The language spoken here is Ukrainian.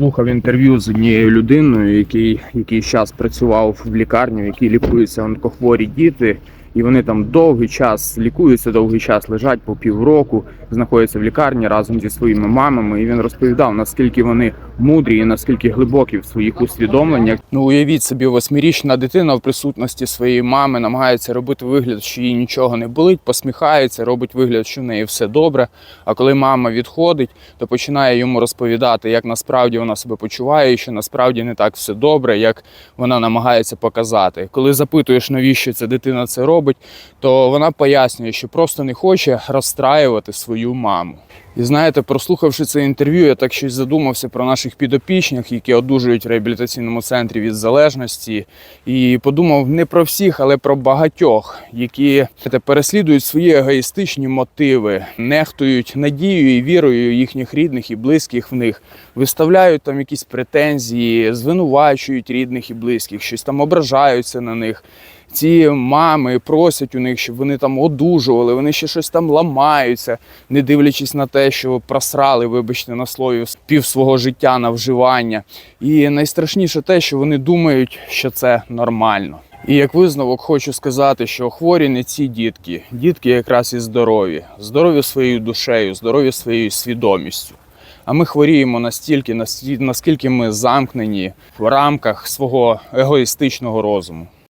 слухав інтерв'ю з однією людиною, який якийсь час працював в лікарні, в якій лікуються онкохворі діти, і вони там довгий час лікуються, довгий час лежать по півроку, знаходяться в лікарні разом зі своїми мамами. І він розповідав, наскільки вони мудрі і наскільки глибокі в своїх усвідомленнях. Ну уявіть собі, восьмирічна дитина в присутності своєї мами намагається робити вигляд, що їй нічого не болить, посміхається, робить вигляд, що в неї все добре. А коли мама відходить, то починає йому розповідати, як насправді вона себе почуває, і що насправді не так все добре, як вона намагається показати. Коли запитуєш, навіщо ця дитина це робить, то вона пояснює, що просто не хоче розстраювати свою маму. І знаєте, прослухавши це інтерв'ю, я так щось задумався про наших підопічних, які одужують в реабілітаційному центрі від залежності, і подумав не про всіх, але про багатьох, які переслідують свої егоїстичні мотиви, нехтують надією і вірою їхніх рідних і близьких в них, виставляють там якісь претензії, звинувачують рідних і близьких, щось там ображаються на них. Ці мами просять у них, щоб вони там одужували, вони ще щось там ламаються, не дивлячись на те, що просрали, вибачте, на слові пів свого життя на вживання. І найстрашніше те, що вони думають, що це нормально. І як висновок хочу сказати, що хворі не ці дітки, дітки якраз і здорові, здорові своєю душею, здорові своєю свідомістю. А ми хворіємо настільки, наскільки ми замкнені в рамках свого егоїстичного розуму.